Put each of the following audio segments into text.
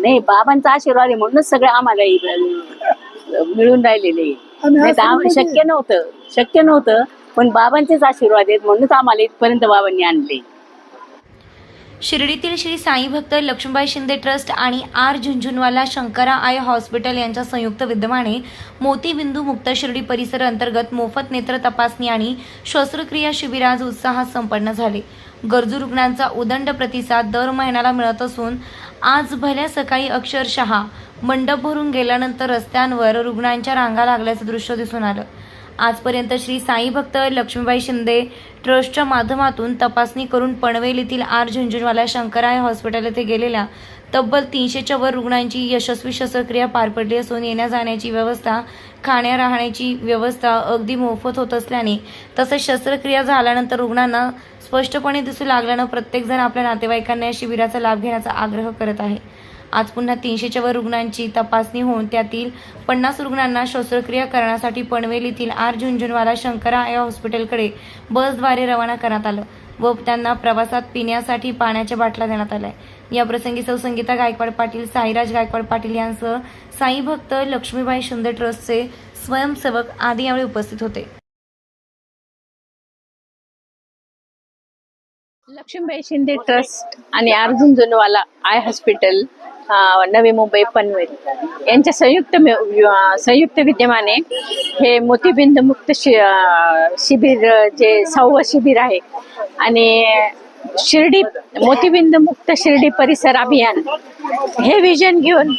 नाही बाबांचा आशीर्वाद आहे म्हणूनच सगळं आम्हाला मिळून राहिलेले. नाही तर आम्हाला म्हणजे- शक्य नव्हतं शक्य नव्हतं पण बाबांचेच आशीर्वाद आहेत म्हणूनच आम्हाला इथपर्यंत बाबांनी आणले. शिर्डीतील श्री साई भक्त लक्ष्मीबाई शिंदे ट्रस्ट आणि R Jhunjhunwala Shankara eye hospital यांच्या संयुक्त विद्यमाने मोतीबिंदू मुक्त शिर्डी परिसर अंतर्गत मोफत नेत्र तपासणी आणि शस्त्रक्रिया शिबिर आज उत्साहात संपन्न झाले. गरजू रुग्णांचा उदंड प्रतिसाद दर महिन्याला मिळत असून आज भल्या सकाळी अक्षरशः मंडप भरून गेल्यानंतर रस्त्यांवर रुग्णांच्या रांगा लागल्याचं दृश्य दिसून आलं. आजपर्यंत श्री साई भक्त लक्ष्मीबाई शिंदे ट्रस्टच्या माध्यमातून तपासणी करून पनवेल येथील आर झुंझुनवाला शंकराय हॉस्पिटल येथे गेलेल्या तब्बल तीनशेच्या वर रुग्णांची यशस्वी शस्त्रक्रिया पार पडली असून येण्या जाण्याची व्यवस्था खाण्या राहण्याची व्यवस्था अगदी मोफत होत असल्याने तसेच शस्त्रक्रिया झाल्यानंतर रुग्णांना स्पष्टपणे दिसू लागल्यानं प्रत्येकजण आपल्या नातेवाईकांना या शिबिराचा लाभ घेण्याचा आग्रह करत आहे. आज पुन्हा तीनशेच्या वर रुग्णांची तपासणी होऊन त्यातील पन्नास रुग्णांना शस्त्रक्रिया करण्यासाठी पनवेल येथील आर झुंझुनवाला शंकरा या हॉस्पिटलकडे बसद्वारे रवाना करण्यात आलं व त्यांना प्रवासात पिण्यासाठी पाण्याच्या बाटल्या देण्यात आल्या. या प्रसंगी सौ संगीता गायकवाड पाटील साईराज गायकवाड पाटील यांसह साई भक्त लक्ष्मीबाई शिंदे ट्रस्टचे स्वयंसेवक आदी यावेळी उपस्थित होते. लक्ष्मीबाई शिंदे ट्रस्ट आणि अर्जुन जोनवाला आय हॉस्पिटल नवी मुंबई पनवेल यांच्या संयुक्त संयुक्त विद्यमाने हे मोतीबिंद मुक्त शि शिबिर जे सहावं शिबिर आहे. आणि शिर्डी मोतीबिंद मुक्त शिर्डी परिसर अभियान हे विजन घेऊन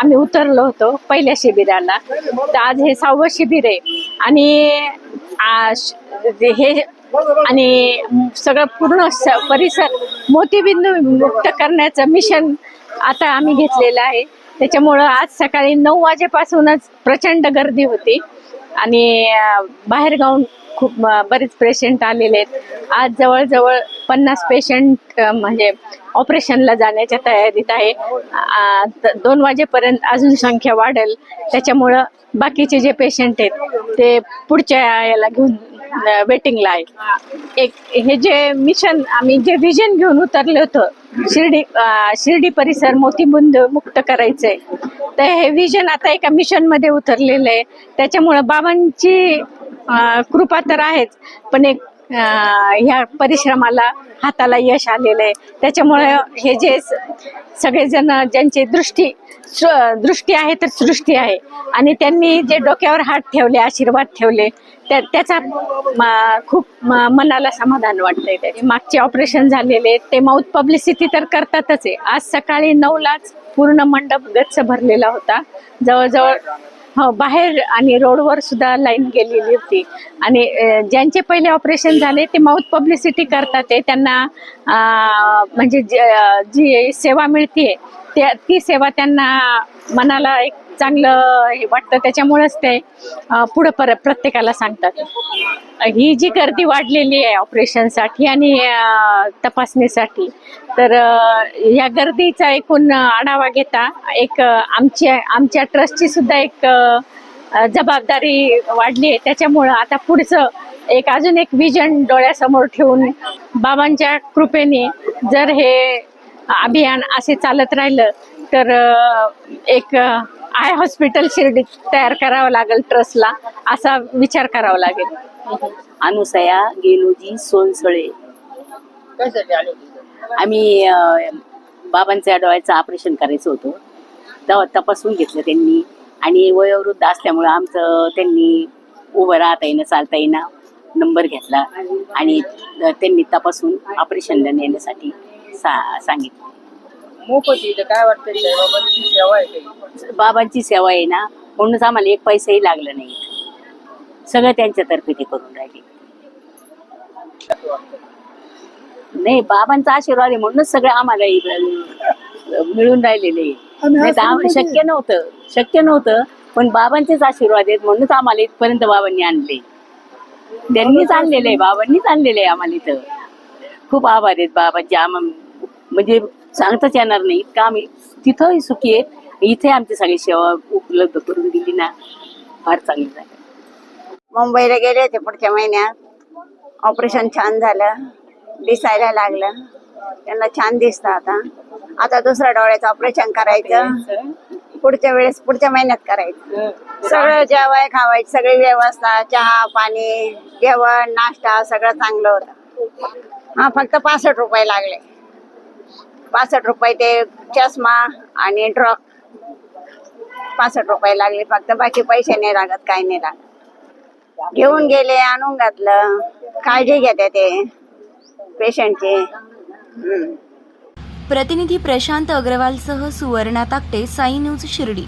आम्ही उतरलो होतो पहिल्या शिबिराला. तर आज हे सहावं शिबिर आहे. आणि हे आणि सगळं पूर्ण स- परिसर मोतीबिंदू मुक्त करण्याचं मिशन आता आम्ही घेतलेलं आहे. त्याच्यामुळं आज सकाळी नऊ वाजेपासूनच प्रचंड गर्दी होती. आणि अं, बाहेरगावून खूप बरेच पेशंट आलेले आहेत. आज जवळजवळ पन्नास पेशंट म्हणजे ऑपरेशनला जाण्याच्या तयारीत आहे. त- दोन वाजेपर्यंत अजून संख्या वाढेल. त्याच्यामुळं बाकीचे जे पेशंट आहेत ते पुढच्या याला घेऊन वेटिंगला आहे एक हे जे मिशन आम्ही जे विजन घेऊन उतरले होतं शिर्डी शिर्डी परिसर मोतीबुंद मुक्त करायचंय तर हे विजन आता एका मिशनमध्ये उतरलेलं आहे. त्याच्यामुळं बाबांची कृपा तर आहेच पण एक ह्या परिश्रमाला हाताला यश आलेलं आहे त्याच्यामुळे हे जे सगळेजण ज्यांची दृष्टी दृष्टी आहे तर सृष्टी आहे. आणि त्यांनी जे डोक्यावर हात ठेवले आशीर्वाद ठेवले त्या त्याचा खूप मनाला समाधान वाटतंय त्याचे. मागचे ऑपरेशन झालेले ते माऊथ पब्लिसिटी तर करतातच आहे. आज सकाळी नऊलाच पूर्ण मंडप गच्च भरलेला होता. जवळजवळ हो बाहेर आणि रोडवर सुद्धा लाईन गेलेली होती. आणि ज्यांचे पहिले ऑपरेशन झाले ते माउथ पब्लिसिटी करतात ते त्यांना म्हणजे जी सेवा मिळते त्या ती सेवा त्यांना मनाला एक चांगलं हे वाटतं. त्याच्यामुळेच ते पुढं पर प्रत्येकाला सांगतात. ही जी गर्दी वाढलेली आहे ऑपरेशनसाठी आणि तपासणीसाठी तर या गर्दीचा एकूण आढावा घेता एक आमच्या आमच्या ट्रस्टची सुद्धा एक जबाबदारी वाढली आहे. त्याच्यामुळं आता पुढचं एक अजून एक विजन डोळ्यासमोर ठेवून बाबांच्या कृपेने जर हे अभियान असे चालत राहिलं तर एक आय हॉस्पिटल शिर्डीत तयार करावं लागेल ट्रस्टला असा विचार करावा लागेल. अनुसया गेलोजी सोनसळे. आम्ही बाबांच्या डोळ्याचं ऑपरेशन करायचं होतं. तेव्हा तपासून घेतलं त्यांनी. आणि वयोवृद्ध असल्यामुळं आमचं त्यांनी उभं राहता येईना चालता येईना नंबर घेतला. आणि त्यांनी तपासून ऑपरेशनला नेण्यासाठी सा सांगितलं. मोफत इथं. काय वाटतं साईबाबांची सेवा आहे काही? बाबांची सेवा आहे ना म्हणूनच आम्हाला एक पैसाही लागला नाही सगळं त्यांच्यातर्फे ते करून राहिले. नाही बाबांचा आशीर्वाद आहे म्हणूनच सगळं आम्हाला इकडं मिळून राहिलेले आहे. आणि नाही तर असं आम्हाला शक्य नव्हतं शक्य नव्हतं पण बाबांचेच आशीर्वाद आहेत म्हणूनच आम्हाला इथपर्यंत बाबांनी आणले. त्यांनीच आणलेले आहे बाबांनीच आणलेले आहे आम्हाला इथं. खूप आभार आहेत बाबांचे आम म्हणजे सांगताच येणार नाही इतकं आम्ही तिथंही सुखी आहेत इथे आमची सगळी सेवा उपलब्ध करून दिली ना. फार चांगली झाली. मुंबईला गेले होते पुढच्या महिन्यात. ऑपरेशन छान झालं. दिसायला लागलं. त्यांना छान दिसतं आता. आता दुसऱ्या डोळ्याचं ऑपरेशन करायचं. पुढच्या वेळेस पुढच्या महिन्यात करायचं. सगळं जेवाय खावायची सगळी व्यवस्था चहा पाणी जेवण नाश्ता सगळं चांगलं होतं. हा फक्त पासष्ट रुपये लागले. पासष्ट रुपये ते चष्मा आणि ट्रक पासष्ट रुपये लागले फक्त बाकी पैसे नाही लागत काय नाही लागत. घेऊन गेले आणून घातलं. काळजी घेते ते पेशंटचे. प्रतिनिधी प्रशांत अग्रवालसह सुवर्णा ताकटे साई न्यूज शिर्डी.